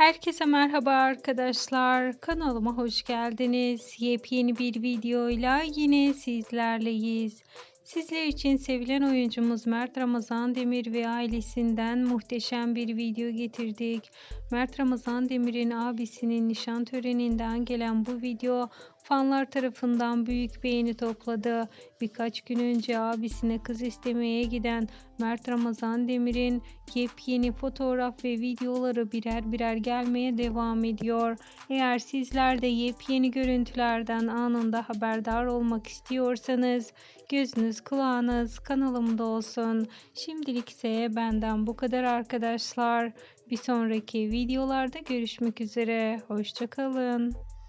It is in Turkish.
Herkese merhaba arkadaşlar. Kanalıma hoş geldiniz. Yepyeni bir videoyla yine sizlerleyiz. Sizler için sevilen oyuncumuz Mert Ramazan Demir ve ailesinden muhteşem bir video getirdik. Mert Ramazan Demir'in abisinin nişan töreninden gelen bu video fanlar tarafından büyük beğeni topladı. Birkaç gün önce abisine kız istemeye giden Mert Ramazan Demir'in yepyeni fotoğraf ve videoları birer birer gelmeye devam ediyor. Eğer sizler de yepyeni görüntülerden anında haberdar olmak istiyorsanız gözünüz kulağınız kanalımda olsun. Şimdilik ise benden bu kadar arkadaşlar. Bir sonraki videolarda görüşmek üzere. Hoşçakalın.